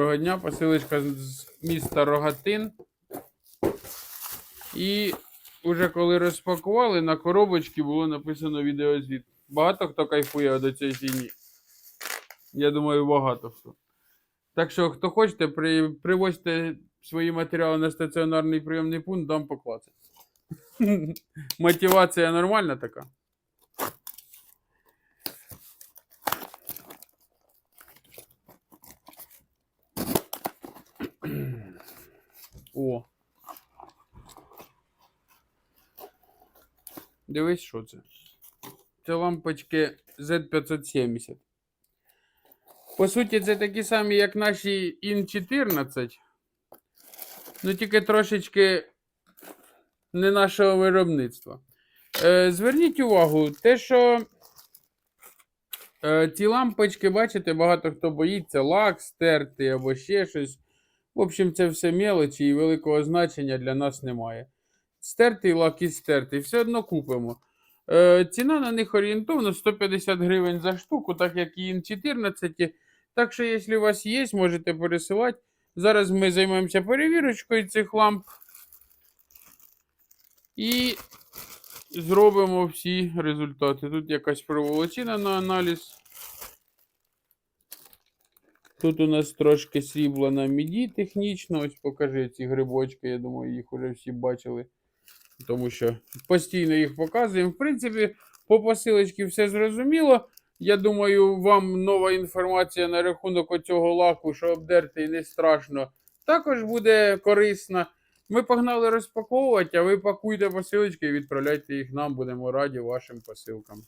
Доброго дня, посилочка з міста Рогатин. І вже коли розпакували, на коробочці було написано відеозвіт. Багато хто кайфує до цієї фігні. Я думаю, багато хто. Так що, хто хочете, при, привозьте свої матеріали на стаціонарний прийомний пункт, дам поклацати. Мотивація нормальна така. О. Дивись, що це. Це лампочки Z570. По суті, це такі самі, як наші IN14. Ну, тільки трошечки не нашого виробництва. Е, зверніть увагу, те, що е, ці лампочки, бачите, багато хто боїться лак стерти або ще щось. В общем, це все мелочі і великого значення для нас немає. Стертий лак і стертий, все одно купимо. Е, ціна на них орієнтовно 150 гривень за штуку, так як і ін 14. Так що, якщо у вас є, можете пересилати. Зараз ми займаємося перевірочкою цих ламп. І зробимо всі результати. Тут якась проволочина на аналіз. Тут у нас трошки срібла на міді технічно. Ось покажи ці грибочки. Я думаю, їх вже всі бачили. Тому що постійно їх показуємо. В принципі, по посилочці все зрозуміло. Я думаю, вам нова інформація на рахунок оцього лаку, що обдертий не страшно, також буде корисна. Ми погнали розпаковувати, а ви пакуйте посилочки і відправляйте їх нам. Будемо раді вашим посилкам.